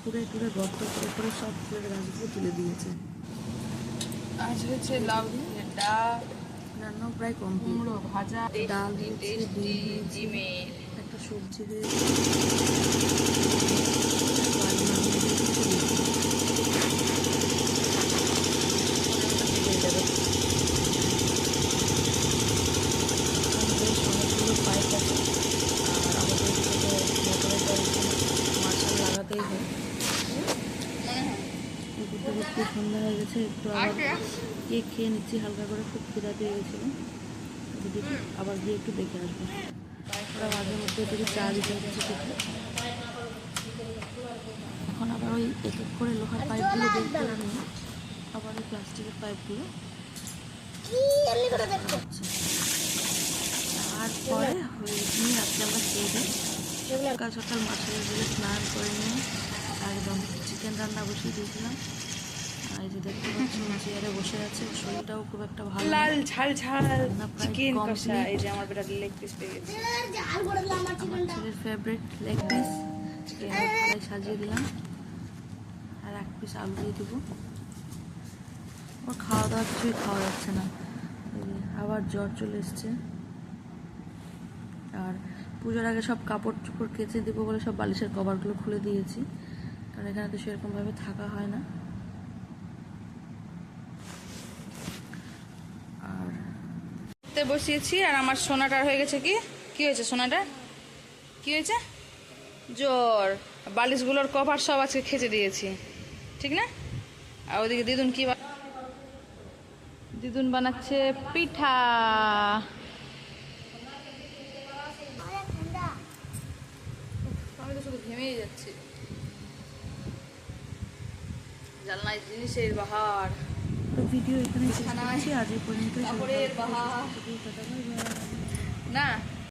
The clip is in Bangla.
খুঁড়ে পুরে গর্ত করে করে সব ফুলের গাছগুলো তুলে দিয়েছে। আজ হচ্ছে লাউ দিয়ে ডাল রান্নাও প্রায় কম কুমড়ো ভাজা ডাল টেস্টি। ডিমের। একটা সবজি হয়েছে ঘুরতে ঘুরতে সন্ধ্যা হয়ে গেছে একটু আবার কেক খেয়ে নিচ্ছি হালকা করে খুব খিদা পেয়ে গেছিল। আবার গিয়ে একটু দেখে আসব। ওরা মাঝে মধ্যে থেকে চা দিতে হচ্ছে এখন আবার ওই এক এক করে লোহার পাইপগুলো বের করে নিয়ে আবার ওই প্লাস্টিকের পাইপগুলো তারপরে হয়ে নিয়ে রাত্রে আমরা খেয়ে দিই সকাল সকাল মাছের স্নান করে নিয়ে একদম চিকেন রান্না বসিয়ে দিয়েছিলাম। আর এই যে দেখতে পাচ্ছি চেয়ারে বসে আছে শরীরটাও খুব একটা ভালো লাল ঝাল ঝাল চিকেন কষা এই যে আমার বেটা লেগ পিস পেয়ে গেছে। আমার ছেলের ফেভারিট লেগ পিস থালায় সাজিয়ে দিলাম। আর এক পিস আলু দিয়ে দেবো। ওর খাওয়া দাওয়া কিছুই খাওয়া যাচ্ছে না। আবার জ্বর চলে এসছে। আর পুজোর আগে সব কাপড় চোপড় কেচে দেবো বলে সব বালিশের কভারগুলো খুলে দিয়েছি। কারণ এখানে তো সেরকমভাবে থাকা হয় না। আর তে বসিয়েছি আর আমার সোনাটার হয়ে গেছে কি? কি হয়েছে সোনাটা কি হয়েছে? জ্বর বালিশগুলোর কভার সব আজকে খেচে দিয়েছি। ঠিক না? আর ওদিকে দিদুন কি দিদুন বানাচ্ছে পিঠা। আমি তো শুধু ঘেমেই যাচ্ছি। জানলায় জিনিসের বাহার। তো ভিডিও এখানে শেষ করছি। আজ এই পর্যন্ত বাহার। না